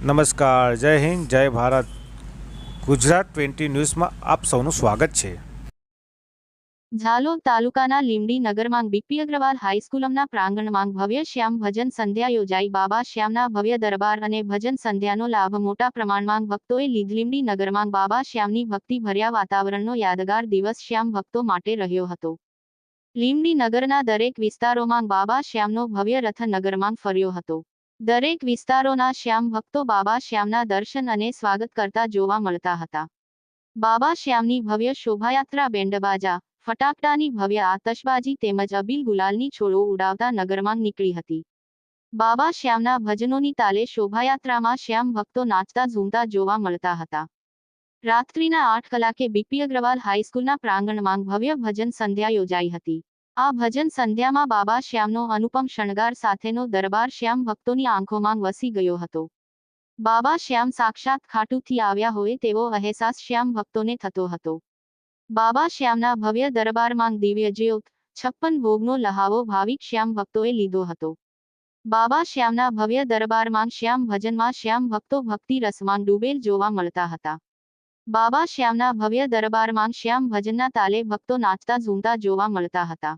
નમસ્કાર, જય હિન્દ, જય ભારત. ગુજરાત ટ્વેન્ટી ન્યૂઝમાં આપ સૌનું સ્વાગત છે. ઝાલોદ તાલુકાના લીમડી નગરમાં બીપી અગ્રવાલ હાઈસ્કૂલના પ્રાંગણમાં ભવ્ય શ્યામ ભજન સંધ્યા યોજાઈ. બાબા શ્યામના ભવ્ય દરબાર અને ભજન સંધ્યાનો લાભ મોટા પ્રમાણમાં ભક્તોએ લીધ લીમડી નગરમાં બાબા શ્યામની ભક્તિ ભર્યા વાતાવરણનો યાદગાર દિવસ શ્યામ ભક્તો માટે રહ્યો હતો. લીમડી નગરના દરેક વિસ્તારોમાં બાબા શ્યામનો ભવ્ય રથ નગરમાં ફર્યો હતો. દરેક વિસ્તારોના શ્યામ ભક્તો બાબા શ્યામના દર્શન અને સ્વાગત કરતા જોવા મળતા હતા. બાબા શ્યામની ભવ્ય શોભાયાત્રા બેન્ડબાજા, ફટાકડાની ભવ્ય આતશબાજી તેમજ અબીલ ગુલાલની છોડો ઉડાવતા નગરમાં નીકળી હતી. બાબા શ્યામના ભજનોની તાલે શોભાયાત્રામાં શ્યામ ભક્તો નાચતા ઝૂમતા જોવા મળતા હતા. રાત્રિના આઠ કલાકે બીપી અગ્રવાલ હાઈસ્કૂલના પ્રાંગણમાં ભવ્ય ભજન સંધ્યા યોજાઈ હતી. આ ભજન સંધ્યામાં બાબા શ્યામનો અનુપમ શણગાર સાથેનો દરબાર શ્યામ ભક્તોની આંખોમાં વસી ગયો હતો. બાબા શ્યામ સાક્ષાત ખાટુથી આવ્યા હોય તેવો અહેસાસ શ્યામ ભક્તોને થતો હતો. બાબા શ્યામના ભવ્ય દરબારમાં દિવ્ય જ્યોત, છપ્પન ભોગનો લહાવો ભાવિક શ્યામ ભક્તોએ લીધો હતો. બાબા શ્યામના ભવ્ય દરબારમાં શ્યામ ભજનમાં શ્યામ ભક્તો ભક્તિ રસમાં ડૂબેલ જોવા મળતા હતા. બાબા શ્યામના ભવ્ય દરબારમાં શ્યામ ભજનના તાલે ભક્તો નાચતા ઝૂમતા જોવા મળતા હતા.